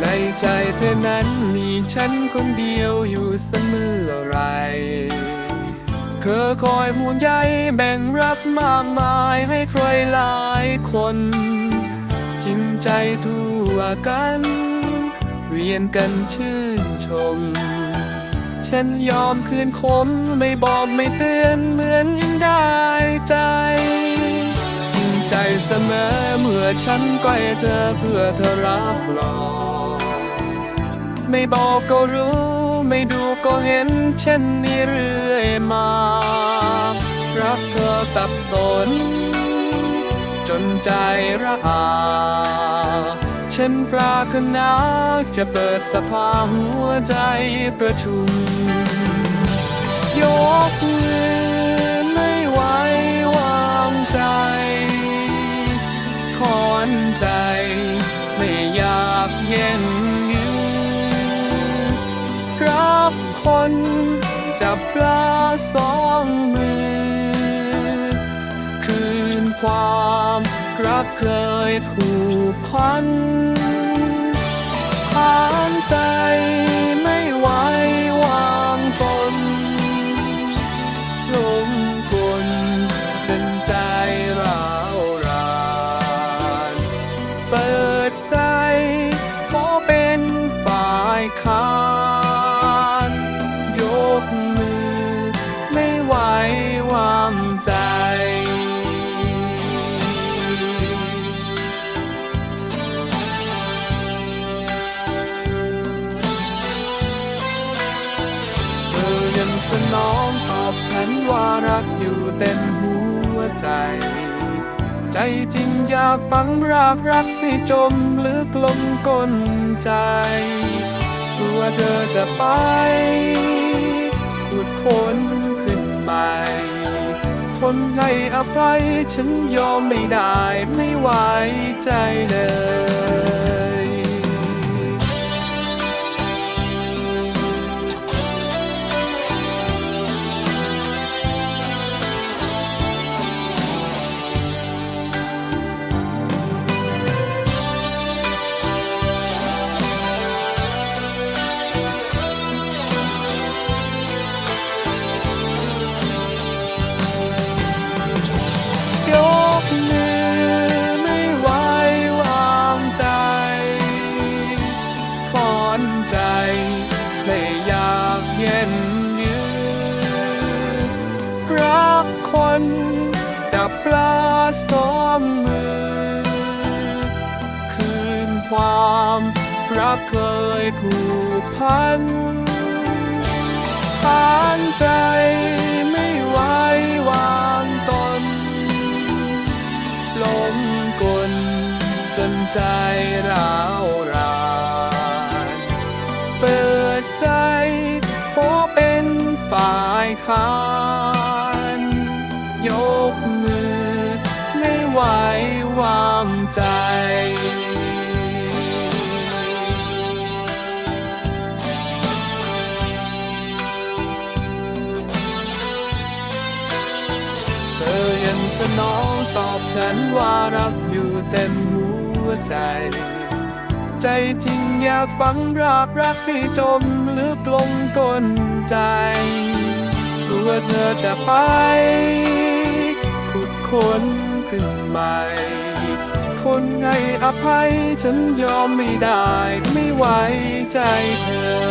ในใจเธอนั้นมีฉันคนเดียวอยู่เสมออะไรเธอคอยห่วงใยแบ่งรับมากมายให้ใครหลายคน จริงใจทั่วกัน เวียนกันชื่นชม ฉันยอมคืนคมไม่บอกไม่เตือนเหมือนยังได้ใจจริงใจเสมอเมื่อฉันใกล้เธอเพื่อเธอรับรอง ไม่บอกก็รู้ ไม่ดูก็เห็นเช่นนี้เรื่อยมา รักเธอสับสน จนใจระอาฉันปรารถนาจะเปิดสภาหัวใจประชุม ยกมือไม่ไหว น จับปลาสองมือ คืนความรักเคยผูกพัน รักอยู่เต็มหัวใจ ใจจริงอยากฝังรากรักให้จมลึกลงก้นใจกลัวเธอจะไป ขุดค้นขึ้นใหม่คนให้อภัยฉันยอมไม่ได้ไม่ไหวใจเลย ไม่อยากเย็นยืนรักคนจับปลาสองมือ คืนความรักเคยผูกพันผ่านใจไม่ไหววางตนลมกลจนใจ ฝ่ายค้านยกมือ ไม่ไหววางใจ เธอยังสนองตอบฉันว่ารักอยู่เต็มหัวใจ ใจจริงอยากฝังรากรักให้จมลึกลงก้นใจ กลัวเธอจะไปขุดค้นขึ้นใหม่คนให้อภัยฉันยอมไม่ได้ไม่ไหวใจเธอ